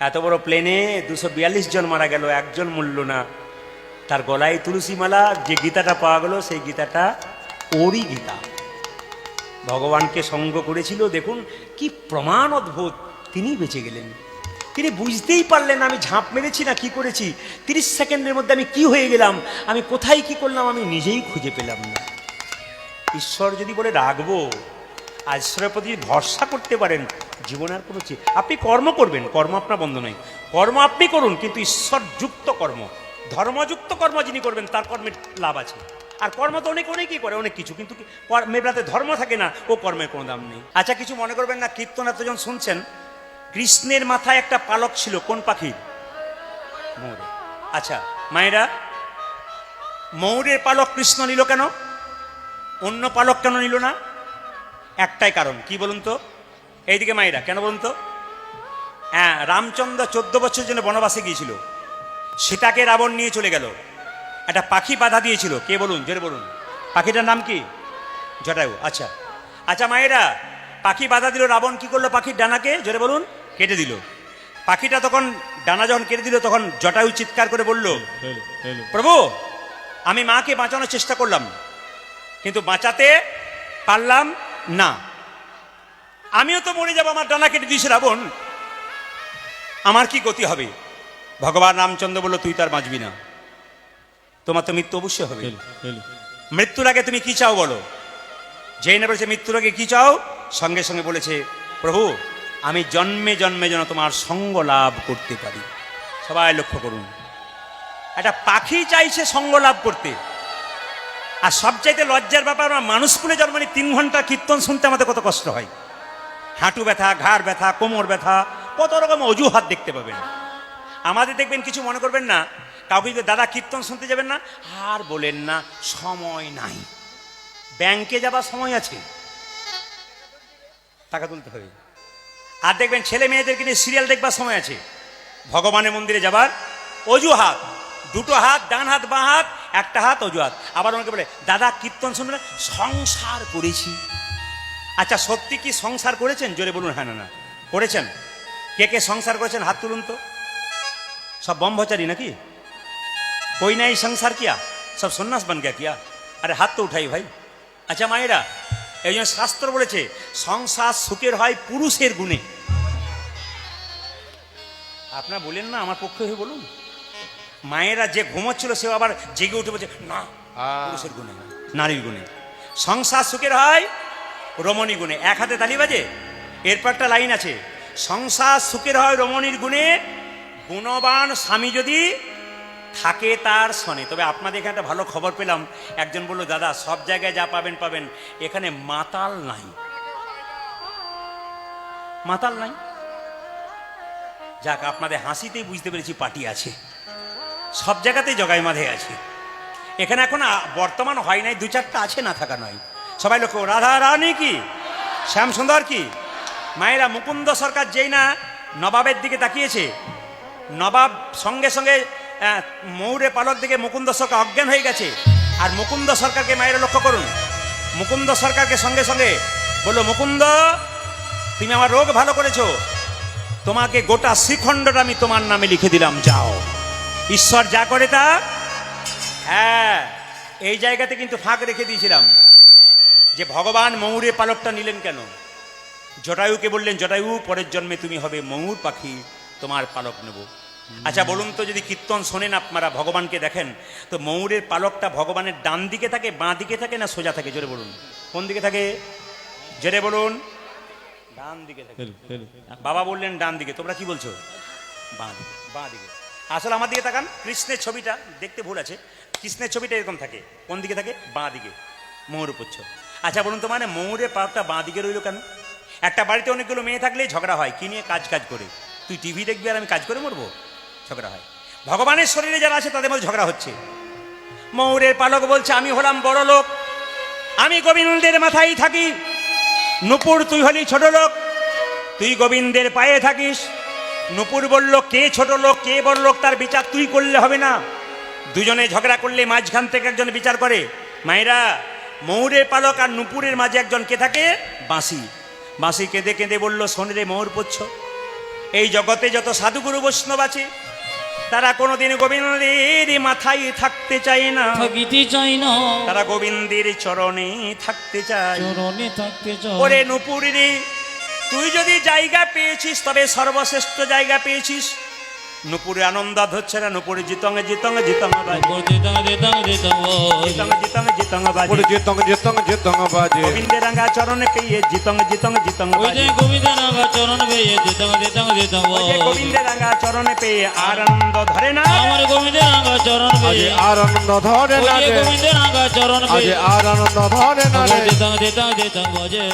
এত বড় প্লেনে দুশো বিয়াল্লিশ জন মারা গেল, একজন মূল্য না। তার গলায় তুলসী মালা, যে গীতাটা পাওয়া গেল, সেই গীতাটা ওরই গীতা। ভগবানকে সঙ্গ করেছিল, দেখুন কি প্রমাণ অদ্ভুত। তিনি বেঁচে গেলেন। তিনি বুঝতেই পারলেন আমি ঝাঁপ মেরেছি না, কি করেছি? তিরিশ সেকেন্ডের মধ্যে আমি কি হয়ে গেলাম? আমি কোথায় কি করলাম? আমি নিজেই খুঁজে পেলাম না। ঈশ্বর যদি বলে রাখব ঈশ্বরের প্রতি ভরসা করতে পারেন, জীবনে আর কোনো আপনি কর্ম করবেন, কর্ম আপনার বন্ধ নয়। কর্ম আপনি করুন, কিন্তু ঈশ্বরযুক্ত কর্ম, ধর্মযুক্ত কর্ম যিনি করবেন, তার কর্মের লাভ আছে। আর কর্ম তো অনেক, অনেকেই করে, অনেক কিছু, কিন্তু মেয়েরাতে ধর্ম থাকে না, ও কর্মের কোনো দাম নেই। আচ্ছা কিছু মনে করবেন না কীর্তন এতজন শুনছেন? কৃষ্ণের মাথায় একটা পালক ছিল, কোন পাখির? ময়ূর আচ্ছা মায়েরা ময়ূরের পালক কৃষ্ণ নিল কেন? অন্য পালক কেন নিল না? একটাই কারণ। কি বলুন তো? এইদিকে মায়েরা কেন বলুন তো? হ্যাঁ রামচন্দ্র চোদ্দ বছর জন্য বনবাসে গিয়েছিল। সীতাকে রাবণ নিয়ে চলে গেল। একটা পাখি বাধা দিয়েছিল। কে বলুন? জোরে বলুন। পাখিটার নাম কি? জটায়ু। আচ্ছা। আচ্ছা মায়েরা পাখি বাধা দিল রাবণ কি করল পাখির ডানাকে? জোরে বলুন। কেটে দিল। পাখিটা তখন ডানা যখন কেটে দিল তখন জটায়ু চিৎকার করে বলল প্রভু আমি মাকে বাঁচানোর চেষ্টা করলাম। কিন্তু বাঁচাতে পারলাম না। আমিও তো মরে যাব আমার ডানা কেটে দিয়েছে রাবণ। আমার কি গতি হবে? ভগবান রামচন্দ্র বলল তুই তার বাঁচবি না। তোমার তো মৃত্যু অবশ্যই হবে। মৃত্যুর আগে তুমি কি চাও বলো? যেই না বলেছে মৃত্যুর আগে কি চাও? সঙ্গে সঙ্গে বলেছে প্রভু আমি জন্মে জন্মে যেন তোমার সঙ্গ লাভ করতে পারি। সবাই লক্ষ্য করুন। একটা পাখি চাইছে সঙ্গ লাভ করতে। আর সবচাইতে লজ্জার ব্যাপার, আমরা মানুষ স্কুলে জন্মানি তিন ঘণ্টা কীর্তন শুনতে আমাদের কত কষ্ট হয়। হাঁটু ব্যথা, ঘাড় ব্যথা, কোমর ব্যথা, কত রকম অজুহাত দেখতে পাবেন। আমাদের দেখবেন কিছু মনে করবেন না, কাউকে যদি দাদা কীর্তন শুনতে যাবেন না, আর বলেন না, সময় নাই। ব্যাংকে যাবার সময় আছে। টাকা তুলতে হবে। আর দেখবেন ছেলে মেয়েদেরকে নিয়ে সিরিয়াল দেখবার সময় আছে। ভগবানের মন্দিরে যাবার অজুহাত, দুটো হাত, ডান হাত, বাঁ হাত একটা হাত, অজুহাত। আবার অনেকে বলে, দাদা, কীর্তন শুনবেন সংসার করেছি। আচ্ছা সত্যি কি সংসার করেছেন? জোরে বলুন হ্যাঁ না না। করেছেন? কে কে সংসার করেছেন? হাত তুলুন তো। সব ব্রহ্মচারী নাকি? কই নাই সংসার কিয়া? সব সন্ন্যাস বান গিয়া কিয়া? আরে, হাত তো উঠাই ভাই। আচ্ছা মায়েরা, এই জন্য শাস্ত্র বলেছে, সংসার সুখের হয় পুরুষের গুণে। আপনার বলেন না আমার পক্ষে হয়ে বলুন। মায়েরা যে ঘুমোচ্ছিল সে আবার জেগে উঠে বলছে না পুরুষের গুণে নারীর গুণে। সংসার সুখের হয় রমণী গুণে। এক হাতে তালি বাজে? এরপর একটা লাইন আছে সংসার সুখের হয় রমণীর গুণে গুণবান স্বামী যদি থাকে তার শনে তবে আপনাদের এখানে একটা ভালো খবর পেলাম। একজন বলল দাদা সব জায়গায় যা পাবেন পাবেন। এখানে মাতাল নাই। মাতাল নাই? যাক আপনাদের হাসিতেই বুঝতে পেরেছি পার্টি আছে। সব জায়গাতেই জগাই মাঝে আছে। এখানে এখন বর্তমান হয় নাই দু চারটা আছে না থাকা নয়। সবাই লক্ষ্য রাধা রানী কি? শ্যাম সুন্দর কি? মায়েরা মুকুন্দ সরকার যেই না নবাবের দিকে তাকিয়েছে, নবাব সঙ্গে সঙ্গে ময়ূরে পালক দিকে মুকুন্দ সরকার অজ্ঞান হয়ে গেছে। আর মুকুন্দ সরকারকে মায়েরা লক্ষ্য করুন। মুকুন্দ সরকারকে সঙ্গে সঙ্গে বলল, মুকুন্দ, তুমি আমার রোগ ভালো করেছ। তোমাকে গোটা শ্রীখণ্ডটা আমি তোমার নামে লিখে দিলাম, যাও। ঈশ্বর যা করে তা? হ্যাঁ এই জায়গাতে কিন্তু ফাঁক রেখে দিয়েছিলাম যে ভগবান ময়ূরের পালকটা নিলেন কেন? জটায়ুকে বললেন জটায়ু পরের জন্মে তুমি হবে ময়ূর পাখি তোমার পালক নেব। আচ্ছা বলুন তো যদি কীর্তন শোনেন আপনারা ভগবানকে দেখেন তো ময়ূরের পালকটা ভগবানের ডান দিকে থাকে বাঁ দিকে থাকে না সোজা থাকে? জোরে বলুন। কোন দিকে থাকে? জোরে বলুন। ডান দিকে থাকে। বাবা বললেন ডান দিকে। তোমরা কি বলছো? বাঁ দিকে। বাঁ দিকে। আসলে আমার দিকে তাকান, কৃষ্ণের ছবিটা দেখতে ভুল আছে। কৃষ্ণের ছবিটা এরকম থাকে, কোন দিকে থাকে? বাঁ দিকে ময়ূর পুচ্ছ। আচ্ছা বলুন তো মানে ময়ূরের পাকটা বাঁ দিকে রইল কেন? একটা বাড়িতে অনেকগুলো মেয়ে থাকলে ঝগড়া হয়, কি নিয়ে কাজ কাজ করে? তুই টিভি দেখবি আর আমি কাজ করে মরবো? ঝগড়া হয়। ভগবানের শরীরে যারা আছে তাদের মধ্যে ঝগড়া হচ্ছে। ময়ূরের পালক বলছে, আমি হলাম বড় লোক। আমি গোবিন্দের মাথায় থাকি। নুপুর, তুই হলি ছোট লোক। তুই গোবিন্দের পায়ে থাকিস। নুপুর বলল কে ছোট লোক কে বড় লোক তার বিচার তুই করলে হবে না। দুজনে ঝগড়া করলে মাঝখান থেকে একজন বিচার করে। মায়েরা ময়ূরের পালক আর নুপুরের মাঝে একজন কে থাকে? বাঁশি। বাঁশি কেঁদে কেঁদে বলল শোন রে ময়ূর পুচ্ছ এই জগতে যত সাধুগুরু বৈষ্ণব আছে তারা কোনোদিন গোবিন্দের মাথায় থাকতে চায় না। থাকিতে চাই না। তারা গোবিন্দের চরণে থাকতে চায়। চরণে থাকতে চাই ওরে নুপুরি রে তুই যদি জায়গা পেয়েছিস তবে সর্বশ্রেষ্ঠ জায়গা পেয়েছিস নুপুরে আনন্দ হচ্ছে না নুপুরে জিতং জিতং জিতং বাজে দিতাং দিতাং দিতাং বাজে জিতং জিতং জিতং বাজে ওরে জিতং জিতং জিতং বাজে গোবিন্দের রাঙ্গা চরণে পেয়ে জিতং জিতং জিতং ওই যে বাজে গোবিন্দ নাগা চরণ বেয়ে দিতাং দিতাং দিতাং ওই যে বাজে গোবিন্দের রাঙ্গা চরণে পেয়ে আনন্দ ধরে না আমার গোবিন্দ নাগা চরণ আর আনন্দ ধরে না গোবিন্দ নাগা চরণ আর আনন্দ ধরে না দিতাং দিতাং দিতাং বাজে